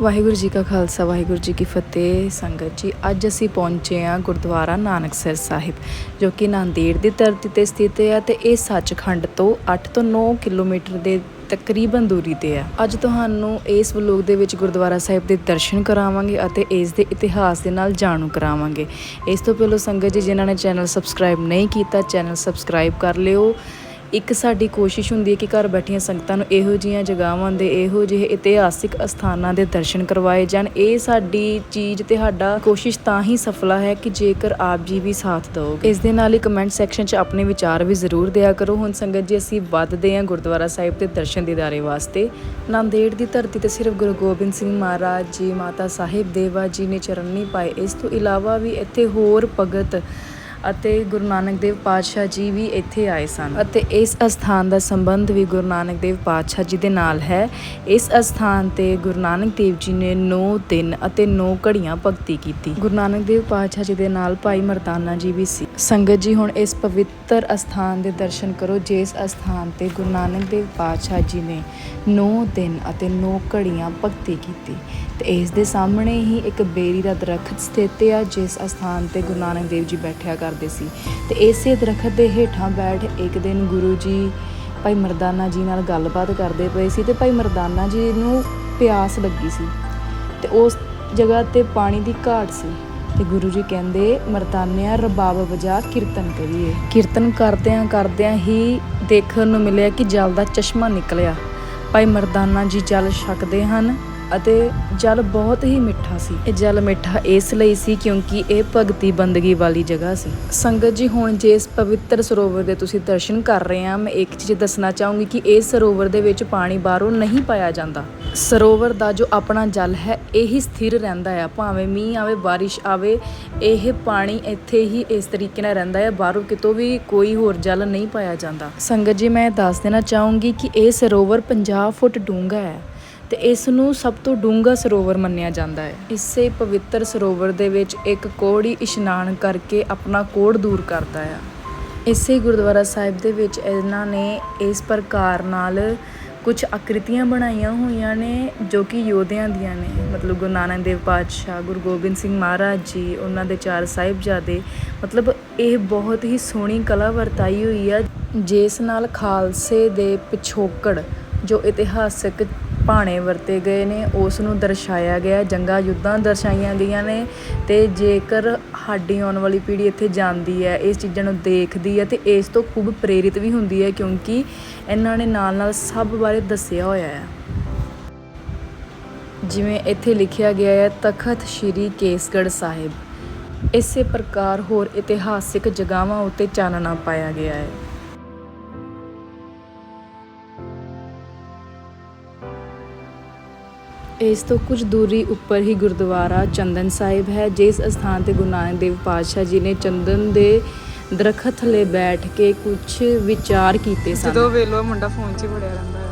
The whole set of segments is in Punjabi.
ਵਾਹਿਗੁਰੂ ਜੀ ਕਾ ਖਾਲਸਾ, ਵਾਹਿਗੁਰੂ ਜੀ ਕੀ ਫਤਿਹ। ਸੰਗਤ ਜੀ, ਅੱਜ ਅਸੀਂ ਪਹੁੰਚੇ ਹਾਂ ਗੁਰਦੁਆਰਾ ਨਾਨਕਸਰ ਸਾਹਿਬ, ਜੋ ਕਿ ਨਾਂਦੇੜ ਦੀ ਧਰਤੀ ਤੇ ਸਥਿਤ ਹੈ ਤੇ ਇਹ ਸੱਚਖੰਡ ਤੋਂ 8 ਤੋਂ 9 ਕਿਲੋਮੀਟਰ ਦੇ ਤਕਰੀਬਨ ਦੂਰੀ ਤੇ ਹੈ। ਅੱਜ ਤੁਹਾਨੂੰ ਇਸ ਵਲੋਗ ਦੇ ਵਿੱਚ ਗੁਰਦੁਆਰਾ ਸਾਹਿਬ ਦੇ ਦਰਸ਼ਨ ਕਰਾਵਾਂਗੇ ਅਤੇ ਇਸ ਦੇ ਇਤਿਹਾਸ ਦੇ ਨਾਲ ਜਾਣੂ ਕਰਾਵਾਂਗੇ। ਇਸ ਤੋਂ ਪਹਿਲਾਂ ਸੰਗਤ ਜੀ, ਜਿਨ੍ਹਾਂ ਨੇ ਚੈਨਲ ਸਬਸਕ੍ਰਾਈਬ ਨਹੀਂ ਕੀਤਾ, ਚੈਨਲ ਸਬਸਕ੍ਰਾਈਬ ਕਰ ਲਿਓ ਇੱਕ ਸਾਡੀ ਕੋਸ਼ਿਸ਼ ਹੁੰਦੀ ਹੈ ਕਿ ਘਰ ਬੈਠੀਆਂ ਸੰਗਤਾਂ ਨੂੰ ਇਹੋ ਜੀਆਂ ਜਗ੍ਹਾਵਾਂ ਦੇ, ਇਹੋ ਜਿਹੇ ਇਤਿਹਾਸਿਕ ਅਸਥਾਨਾਂ ਦੇ ਦਰਸ਼ਨ ਕਰਵਾਏ ਜਾਣ। ਇਹ ਸਾਡੀ ਚੀਜ਼ ਤੇ ਸਾਡਾ ਕੋਸ਼ਿਸ਼ ਤਾਂ ਹੀ ਸਫਲਾ ਹੈ ਕਿ ਜੇਕਰ ਆਪ ਜੀ ਵੀ ਸਾਥ ਦਿਓਗੇ ਇਸ ਦੇ ਨਾਲ ਹੀ ਕਮੈਂਟ ਸੈਕਸ਼ਨ 'ਚ ਆਪਣੇ ਵਿਚਾਰ ਵੀ ਜ਼ਰੂਰ ਦਿਆ ਕਰੋ। ਹੁਣ ਸੰਗਤ ਜੀ, ਅਸੀਂ ਵੱਧਦੇ ਹਾਂ ਗੁਰਦੁਆਰਾ ਸਾਹਿਬ ਦੇ ਦਰਸ਼ਨ ਦੀਦਾਰੇ ਵਾਸਤੇ। ਨਾਂਦੇੜ ਦੀ ਧਰਤੀ ਤੇ ਸਿਰਫ ਗੁਰੂ ਗੋਬਿੰਦ ਸਿੰਘ ਮਹਾਰਾਜ ਜੀ, ਮਾਤਾ ਸਾਹਿਬ ਦੇਵਾ ਜੀ ਨੇ ਚਰਨ ਨਹੀਂ ਪਾਏ। ਇਸ ਤੋਂ ਇਲਾਵਾ ਵੀ ਇੱਥੇ ਹੋਰ ਭਗਤ ਅਤੇ ਗੁਰੂ ਨਾਨਕ ਦੇਵ ਪਾਤਸ਼ਾਹ ਜੀ ਵੀ ਇੱਥੇ ਆਏ ਸਨ। ਅਤੇ ਇਸ ਅਸਥਾਨ ਦਾ ਸੰਬੰਧ ਵੀ ਗੁਰੂ ਨਾਨਕ ਦੇਵ ਪਾਤਸ਼ਾਹ ਜੀ ਦੇ ਨਾਲ ਹੈ। ਇਸ ਅਸਥਾਨ ਤੇ ਗੁਰੂ ਨਾਨਕ ਦੇਵ ਜੀ ਨੇ 9 ਦਿਨ ਅਤੇ 9 ਘੜੀਆਂ ਭਗਤੀ ਕੀਤੀ। ਗੁਰੂ ਨਾਨਕ ਦੇਵ ਪਾਤਸ਼ਾਹ ਜੀ ਦੇ ਨਾਲ ਭਾਈ ਮਰਦਾਨਾ ਜੀ ਵੀ ਸੀ। ਸੰਗਤ ਜੀ, ਹੁਣ ਇਸ ਪਵਿੱਤਰ ਅਸਥਾਨ ਦੇ ਦਰਸ਼ਨ ਕਰੋ, ਜਿਸ ਅਸਥਾਨ ਤੇ ਗੁਰੂ ਨਾਨਕ ਦੇਵ ਪਾਤਸ਼ਾਹ ਜੀ ਨੇ 9 ਦਿਨ ਅਤੇ 9 ਘੜੀਆਂ ਭਗਤੀ ਕੀਤੀ। ਤੇ ਇਸ ਦੇ ਸਾਹਮਣੇ ਹੀ ਇੱਕ ਬੇਰੀ ਦਾ ਦਰਖਤ ਸਥਿਤ ਆ, ਜਿਸ ਅਸਥਾਨ ਤੇ ਗੁਰੂ ਨਾਨਕ ਦੇਵ ਜੀ ਬੈਠਿਆ ਕਰਦੇ ਸੀ। ਤੇ ਇਸੇ ਦਰਖਤ ਦੇ ਹੇਠਾਂ ਬੈਠ ਇੱਕ ਦਿਨ ਗੁਰੂ ਜੀ ਭਾਈ ਮਰਦਾਨਾ ਜੀ ਨਾਲ ਗੱਲਬਾਤ ਕਰਦੇ ਪਏ ਸੀ ਤੇ ਭਾਈ ਮਰਦਾਨਾ ਜੀ ਨੂੰ ਪਿਆਸ ਲੱਗੀ ਸੀ। ਤੇ ਉਸ ਜਗ੍ਹਾ ਤੇ ਪਾਣੀ ਦੀ ਘਾਟ ਸੀ। ਤੇ ਗੁਰੂ ਜੀ ਕਹਿੰਦੇ, ਮਰਦਾਨਿਆ ਰਬਾਬ ਵਜਾ ਕੀਰਤਨ ਕਰੀਏ। ਕੀਰਤਨ ਕਰਦਿਆਂ ਕਰਦਿਆਂ ਹੀ ਦੇਖਣ ਨੂੰ ਮਿਲਿਆ ਕਿ ਜਲ ਦਾ ਚਸ਼ਮਾ ਨਿਕਲਿਆ। ਭਾਈ ਮਰਦਾਨਾ ਜੀ ਜਲ ਛਕਦੇ ਹਨ ਅਤੇ ਜਲ ਬਹੁਤ ਹੀ ਮਿੱਠਾ ਸੀ। ਇਹ ਜਲ ਮਿੱਠਾ ਇਸ ਲਈ ਸੀ ਕਿਉਂਕਿ ਇਹ ਭਗਤੀ ਬੰਦਗੀ ਵਾਲੀ ਜਗ੍ਹਾ ਸੀ। ਸੰਗਤ ਜੀ, ਹੁਣ ਜੇ ਇਸ ਪਵਿੱਤਰ ਸਰੋਵਰ ਦੇ ਤੁਸੀਂ ਦਰਸ਼ਨ ਕਰ ਰਹੇ ਆ, ਮੈਂ ਇੱਕ ਚੀਜ਼ ਦੱਸਣਾ ਚਾਹੂੰਗੀ ਕਿ ਇਸ ਸਰੋਵਰ ਦੇ ਵਿੱਚ ਪਾਣੀ ਬਾਹਰੋਂ ਨਹੀਂ ਪਾਇਆ ਜਾਂਦਾ। ਸਰੋਵਰ ਦਾ ਜੋ ਆਪਣਾ ਜਲ ਹੈ, ਇਹੀ ਸਥਿਰ ਰਹਿੰਦਾ ਆ। ਭਾਵੇਂ ਮੀਂਹ ਆਵੇ, ਬਾਰਿਸ਼ ਆਵੇ, ਇਹ ਪਾਣੀ ਇੱਥੇ ਹੀ ਇਸ ਤਰੀਕੇ ਨਾਲ ਰਹਿੰਦਾ ਹੈ ਬਾਹਰੋਂ ਕਿਤੋਂ ਵੀ ਕੋਈ ਹੋਰ ਜਲ ਨਹੀਂ ਪਾਇਆ ਜਾਂਦਾ। ਸੰਗਤ ਜੀ, ਮੈਂ ਦੱਸ ਦੇਣਾ ਚਾਹੂੰਗੀ ਕਿ ਇਹ ਸਰੋਵਰ 50 ਫੁੱਟ ਡੂੰਘਾ ਹੈ ਤੇ ਇਸ ਨੂੰ ਸਭ ਤੋਂ ਡੂੰਘਾ ਸਰੋਵਰ ਮੰਨਿਆ ਜਾਂਦਾ ਹੈ ਇਸੇ ਪਵਿੱਤਰ ਸਰੋਵਰ ਦੇ ਵਿੱਚ ਇੱਕ ਕੋੜੀ ਇਸ਼ਨਾਨ ਕਰਕੇ ਆਪਣਾ ਕੋੜ ਦੂਰ ਕਰਦਾ ਆ। ਇਸੇ ਗੁਰਦੁਆਰਾ ਸਾਹਿਬ ਦੇ ਵਿੱਚ ਇਹਨਾਂ ਨੇ ਇਸ ਪ੍ਰਕਾਰ ਨਾਲ ਕੁਝ ਆਕ੍ਰਿਤੀਆਂ ਬਣਾਈਆਂ ਹੋਈਆਂ ਨੇ ਜੋ ਕਿ ਯੋਧਿਆਂ ਦੀਆਂ ਨੇ। ਮਤਲਬ ਗੁਰੂ ਨਾਨਕ ਦੇਵ ਪਾਤਸ਼ਾਹ, ਗੁਰੂ ਗੋਬਿੰਦ ਸਿੰਘ ਮਹਾਰਾਜ ਜੀ, ਉਹਨਾਂ ਦੇ ਚਾਰ ਸਾਹਿਬਜ਼ਾਦੇ। ਮਤਲਬ ਇਹ ਬਹੁਤ ਹੀ ਸੋਹਣੀ ਕਲਾ ਵਰਤਾਈ ਹੋਈ ਆ। ਜਿਸ ਨਾਲ ਖਾਲਸੇ ਦੇ ਪਿਛੋਕੜ, ਜੋ ਇਤਿਹਾਸਕ ਭਾਣੇ ਵਰਤੇ ਗਏ ਨੇ ਉਸ ਨੂੰ ਦਰਸਾਇਆ ਗਿਆ, ਜੰਗਾਂ ਯੁੱਧਾਂ ਦਰਸਾਈਆਂ ਗਈਆਂ ਨੇ ਤੇ ਜੇਕਰ ਸਾਡੀ ਆਉਣ ਵਾਲੀ ਪੀੜ੍ਹੀ ਇੱਥੇ ਜਾਂਦੀ ਹੈ, ਇਸ ਚੀਜ਼ਾਂ ਨੂੰ ਦੇਖਦੀ ਹੈ ਤੇ ਇਸ ਤੋਂ ਖੂਬ ਪ੍ਰੇਰਿਤ ਵੀ ਹੁੰਦੀ ਹੈ ਕਿਉਂਕਿ ਇਹਨਾਂ ਨੇ ਨਾਲ ਨਾਲ ਸਭ ਬਾਰੇ ਦੱਸਿਆ ਹੋਇਆ ਹੈ। ਜਿਵੇਂ ਇੱਥੇ ਲਿਖਿਆ ਗਿਆ ਹੈ, ਤਖਤ ਸ੍ਰੀ ਕੇਸਗੜ੍ਹ ਸਾਹਿਬ। ਇਸੇ ਪ੍ਰਕਾਰ ਹੋਰ ਇਤਿਹਾਸਿਕ ਜਗ੍ਹਾਵਾਂ ਉੱਤੇ ਚਾਨਣਾ ਪਾਇਆ ਗਿਆ ਹੈ। ਇਸ ਤੋਂ ਕੁਝ ਦੂਰੀ ਉੱਪਰ ਹੀ ਗੁਰਦੁਆਰਾ ਚੰਦਨ ਸਾਹਿਬ ਹੈ, ਜਿਸ ਅਸਥਾਨ ਤੇ ਗੁਰੂ ਨਾਨਕ ਦੇਵ ਪਾਤਸ਼ਾਹ ਜੀ ਨੇ ਚੰਦਨ ਦੇ ਦਰਖਤ ਥੱਲੇ ਬੈਠ ਕੇ ਕੁਝ ਵਿਚਾਰ ਕੀਤੇ ਸਨ। ਜਦੋਂ ਵੇਲੋ ਮੁੰਡਾ ਫੋਨ 'ਚ ਹੀ ਵੜਿਆ ਰਹਿੰਦਾ ਹੈ।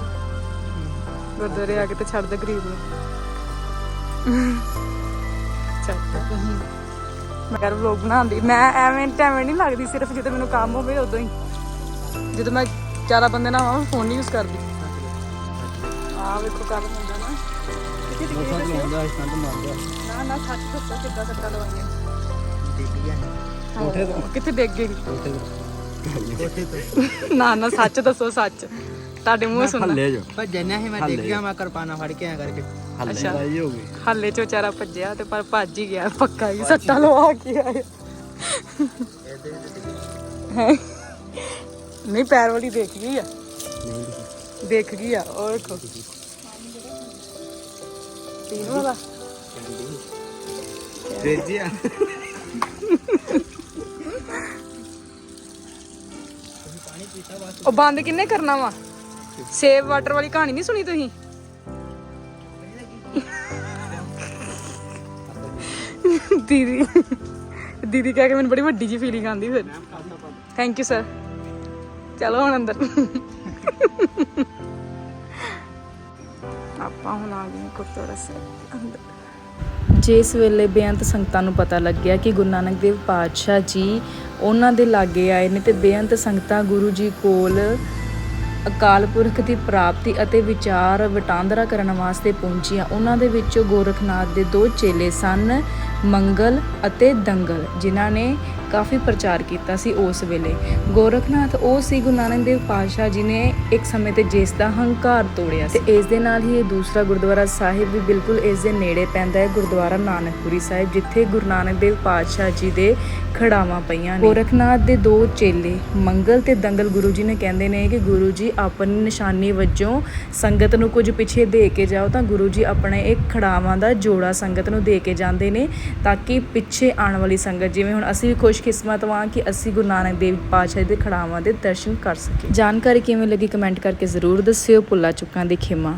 ਗੁਰਦੁਆਰੇ ਆ ਕੇ ਤੇ ਛੱਡ ਗਰੀਬ ਨੂੰ। ਮੈਂ ਕਰ ਵਲੋਗ ਬਣਾਉਂਦੀ। ਮੈਂ ਐਵੇਂ ਟਾਈਮ ਨਹੀਂ ਲੱਗਦੀ, ਸਿਰਫ ਜਦੋਂ ਮੈਨੂੰ ਕੰਮ ਹੋਵੇ ਉਦੋਂ ਹੀ। ਜਦੋਂ ਮੈਂ ਜ਼ਿਆਦਾ ਬੰਦੇ ਨਾਲ ਹੋਵਾਂ ਫੋਨ ਨਹੀਂ ਯੂਜ਼ ਕਰਦੀ। ਆ ਵੇਖੋ ਨਾ ਨਾ ਸੱਚ ਦੱਸੋ ਕਿੱਦਾਂ ਸੱਟਾਂ ਲਵਾਈਆਂ? ਕੋਠੇ ਤੋਂ ਕਿੱਥੇ ਡਿੱਗ ਗਈ? ਨਾ ਨਾ ਸੱਚ ਦੱਸੋ ਸੱਚ। ਤੁਹਾਡੇ ਮੂੰਹ ਸੁਣ ਹੱਲੇ ਜੋ ਭੱਜਿਆ ਨਹੀਂ ਮੈਂ ਡਿੱਗ ਗਿਆ ਮੈਂ ਕਿਰਪਾਨਾ ਫੜ ਕੇ ਆ ਕਰਕੇ। ਅੱਛਾ। ਲੜਾਈ ਹੋ ਗਈ ਹਾਲੇ ਚ ਵਿਚਾਰਾ ਭੱਜਿਆ ਤੇ ਪਰ ਭੱਜ ਹੀ ਗਿਆ ਪੱਕਾ ਹੀ ਸੱਟਾ ਲਵਾ ਕੇ ਆਇਆ? ਨਹੀਂ ਪੈਰ ਵਾਲੀ ਦੇਖ ਗਈ ਆ। ਦੇਖ। ਗਈ ਆ ਉਹ ਦੇਖੋ ਪੀਣ ਵਾਲਾ। ਰੇਜੀਆ ਉਹ ਬੰਦ ਕਿੰਨੇ ਕਰਨਾ ਵਾ? ਸੇਵ ਵਾਟਰ ਵਾਲੀ ਕਹਾਣੀ ਨਹੀਂ ਸੁਣੀ ਤੁਸੀਂ? ਦੀਦੀ ਦੀਦੀ ਕਹਿ ਕੇ ਮੈਨੂੰ ਬੜੀ ਵੱਡੀ ਜੀ ਫੀਲਿੰਗ ਆਂਦੀ ਫਿਰ। ਥੈਂਕ ਯੂ ਸਰ ਚਲੋ ਹੁਣ ਅੰਦਰ। ਆਪਾਂ ਹੁਣ ਆ ਗਏ ਗੁਰਦੁਆਰਾ ਸਾਹਿਬ ਅੰਦਰ। ਜਿਸ ਵੇਲੇ ਬੇਅੰਤ ਸੰਗਤਾਂ ਨੂੰ ਪਤਾ ਲੱਗਿਆ ਕਿ ਗੁਰੂ ਨਾਨਕ ਦੇਵ ਪਾਤਸ਼ਾਹ ਜੀ ਉਹਨਾਂ ਦੇ ਲਾਗੇ ਆਏ ਨੇ ਤੇ ਬੇਅੰਤ ਸੰਗਤਾਂ ਗੁਰੂ ਜੀ ਕੋਲ ਅਕਾਲ ਪੁਰਖ ਦੀ ਪ੍ਰਾਪਤੀ ਅਤੇ ਵਿਚਾਰ ਵਟਾਂਦਰਾ ਕਰਨ ਵਾਸਤੇ ਪਹੁੰਚੀਆਂ, ਉਹਨਾਂ ਦੇ ਵਿੱਚੋਂ ਗੋਰਖਨਾਥ ਦੇ ਦੋ ਚੇਲੇ ਸਨ, ਮੰਗਲ ਅਤੇ ਦੰਗਲ, ਜਿਨ੍ਹਾਂ ਨੇ ਕਾਫੀ ਪ੍ਰਚਾਰ ਕੀਤਾ ਸੀ ਉਸ ਵੇਲੇ। ਗੋਰਖਨਾਥ ਉਹ ਸੀ ਗੁਰੂ ਨਾਨਕ ਦੇਵ ਪਾਤਸ਼ਾਹ ਜੀ ਨੇ ਇੱਕ ਸਮੇਂ ਤੇ ਜਿਸ ਦਾ ਹੰਕਾਰ ਤੋੜਿਆ ਸੀ। ਇਸ ਦੇ ਨਾਲ ਹੀ ਇਹ ਦੂਸਰਾ ਗੁਰਦੁਆਰਾ ਸਾਹਿਬ ਵੀ ਬਿਲਕੁਲ ਇਸ ਦੇ ਨੇੜੇ ਪੈਂਦਾ ਹੈ, ਗੁਰਦੁਆਰਾ ਨਾਨਕਪੁਰੀ ਸਾਹਿਬ, ਜਿੱਥੇ ਗੁਰੂ ਨਾਨਕ ਦੇਵ ਪਾਤਸ਼ਾਹ ਜੀ ਦੇ ਖੜਾਵਾਂ ਪਈਆਂ ਨੇ। ਗੋਰਖਨਾਥ ਦੇ ਦੋ ਚੇਲੇ, ਮੰਗਲ ਤੇ ਦੰਗਲ ਗੁਰੂ ਜੀ ਨੇ ਕਹਿੰਦੇ ਨੇ ਕਿ ਗੁਰੂ ਜੀ ਆਪਣੀ ਨਿਸ਼ਾਨੀ ਵਜੋਂ ਸੰਗਤ ਨੂੰ ਕੁਝ ਪਿੱਛੇ ਦੇ ਕੇ ਜਾਓ ਤਾਂ ਗੁਰੂ ਜੀ ਆਪਣੇ ਇੱਕ ਖੜਾਵਾਂ ਦਾ ਜੋੜਾ ਸੰਗਤ ਨੂੰ ਦੇ ਕੇ ਜਾਂਦੇ ਨੇ ਤਾਂ ਕਿ ਪਿੱਛੇ ਆਉਣ ਵਾਲੀ ਸੰਗਤ, ਜਿਵੇਂ ਹੁਣ ਅਸੀਂ ਵੀ ਖੁਸ਼ਕਿਸਮਤ ਵਾਂ ਕਿ ਅਸੀਂ ਗੁਰੂ ਨਾਨਕ ਦੇਵ ਪਾਤਸ਼ਾਹ ਦੇ ਖੜਾਵਾਂ ਦੇ ਦਰਸ਼ਨ ਕਰ ਸਕੀਏ। ਜਾਣਕਾਰੀ ਕਿਵੇਂ ਲੱਗੀ ਕਮੈਂਟ ਕਰਕੇ ਜ਼ਰੂਰ ਦੱਸਿਓ। ਭੁੱਲਾ ਚੁੱਕਾਂ ਦੇ ਖੇਮਾ।